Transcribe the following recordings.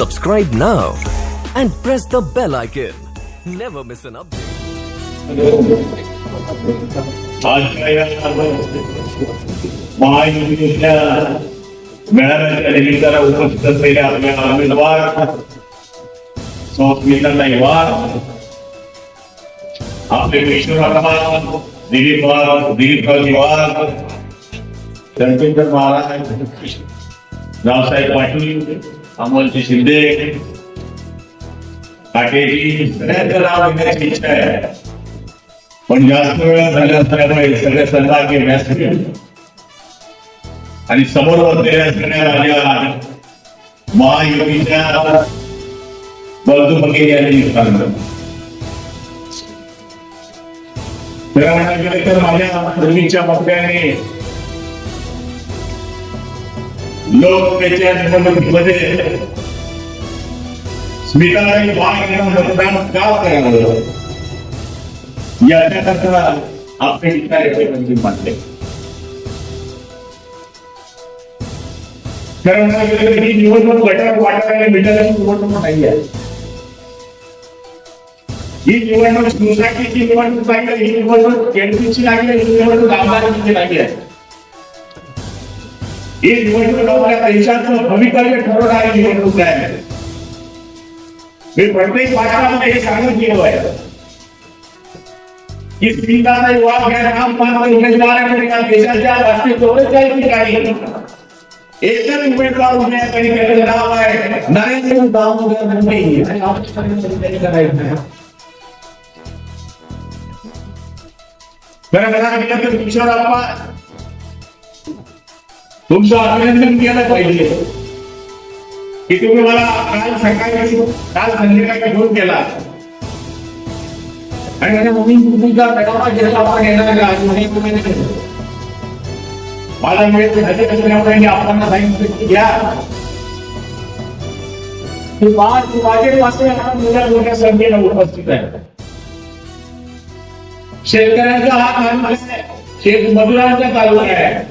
subscribe now and press the bell icon. Never miss an update. आजच्या या महायुतीच्या मेळाव्याच्या निमित्तानं उपस्थित असलेल्या आपल्या उमेदवार संस्मिता वार आपले विष्णुराव दिलीप वार दिलीप वार रणजिंदर महाराज रावसाहेब पाटील अमोलजी शिंदे. काटेजी सगळ्यांचं नाव घेण्याची इच्छा आहे. पण जास्त वेळ झाल्या असल्यामुळे सगळे सहभागी व्यासपीठ आणि समोर बसलेल्या सगळ्या माझ्या महायुतीच्या बळजू बघेल यांनी सांगितलं तर माझ्या पूर्वीच्या मताने लोकसभेच्या निवडणुकीमध्ये स्मिताताई वाघ मतदान का करावं याच्याकरता आपले कार्यक्रम मानले कारण ही। निवडणूक गटात वाटायला मिळाल्याची निवडणूक नाही आहे ही। निवडणूक सोसायटीची निवडणूक नाही ही निवडणूक केंद्रीची नाही ही निवडणूक आमदारांची नाही आहे ही निवडणूक आपल्या देशाचं भवितव्य ठरवणारी निवडणूक आहे मी प्रत्येक भाषणामध्ये हे? सांगत गेलो आहे की स्मिताताई वाघ या नाम मानव उमेदवाराकडे या? देशाच्या राष्ट्रीय चौवेचाळीस ठिकाणी एकच उमेदवार उभे आहे आणि त्याचं नाव आहे नरेंद्र दामोदर मोदी आणि आमच्याकडे त्यांनी करायचं आहे. खरं म्हणायला गेलं तर किशोरप्पा तुमचं अभिनंदन केलं पाहिजे. की तुम्ही मला काल सकाळी काल संध्याकाळी फोन केला. आणि आज म्हणे तुम्ही मला मिळत झाले आपण सांगितलं की घ्या मोठ्या संख्येला उपस्थित आहे. शेतकऱ्यांचा हा तालुका आहे. शेत मजुरांचा तालुका आहे.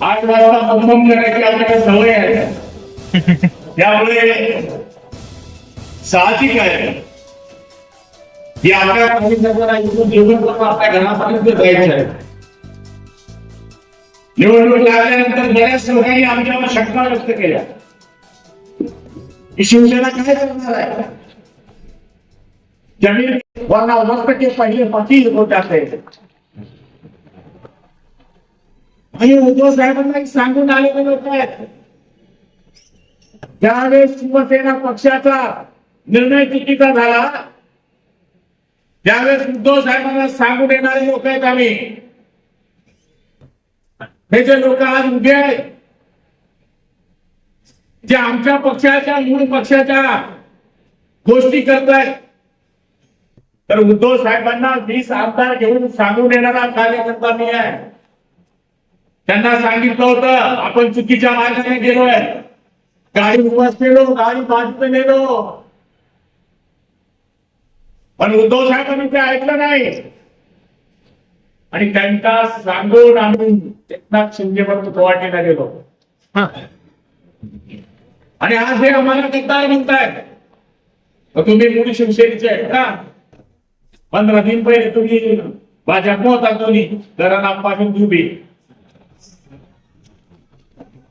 आठ वाजता परफॉर्म करायची आपल्याकडे सवय आहे. त्यामुळे साहजिक आहे. की आपल्या आपल्या घरापर्यंत जायचं आहे. निवडणूक लागल्यानंतर बऱ्याच लोकांनी आमच्यावर शंका व्यक्त केल्या. की शिवसेना काय करणार आहे? जमीन वरना मस्त के पहिले पाटील होत असेल. आणि उद्धव साहेबांना सांगून आलेले लोक आहेत ज्यावेळेस शिवसेना पक्षाचा निर्णय चुकीचा झाला त्यावेळेस उद्धव साहेबांना सांगून येणारे लोक आहेत आम्ही. हे जे लोक आज उभे आहेत जे आमच्या पक्षाच्या मूळ पक्षाच्या गोष्टी करतायत तर उद्धव साहेबांना वीस आमदार घेऊन सांगून येणारा कार्यकर्ता मी आहे. त्यांना सांगितलं होतं आपण चुकीच्या मार्गाने गेलोय. गाडी बसलेलो गाडी बाजूने नेलो. पण उद्धव साहेबांनी ते ऐकलं नाही. आणि त्यांना सांगून आम्ही एकनाथ शिंदेवर गुवाहाटीला गेलो. आणि आज हे आम्हाला गद्दार म्हणतायत. तर तुम्ही मूळ शिवसेनेचे आहेत का? पंधरा दिन पहिले तुम्ही भाजप होता तुम्ही घरापासून तुम्ही.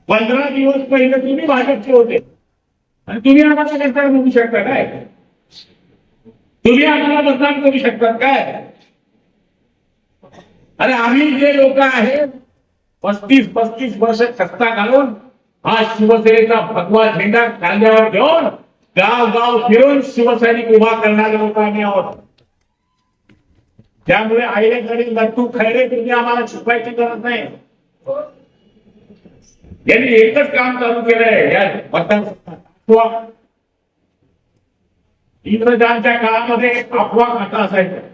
पंधरा दिवस पहिले तुम्ही भाजपचे होते. आणि तुम्ही आम्हाला गद्दार म्हणू शकता काय? तुम्ही आम्हाला मतदान करू शकतात काय? अरे आम्ही जे लोक आहेत पस्तीस पस्तीस वर्ष कस्ता घालून हा शिवसेनेचा भगवा झेंडा खांद्यावर घेऊन गाव गाव फिरून शिवसैनिक उभा करणारे लोक आम्ही आहोत. त्यामुळे आईकडे लट्टू खैरे तुम्ही आम्हाला शिकवायची गरज नाही. यांनी एकच काम चालू केलंय. या मतदार इंग्रजांच्या काळामध्ये अफवा खाता असायचं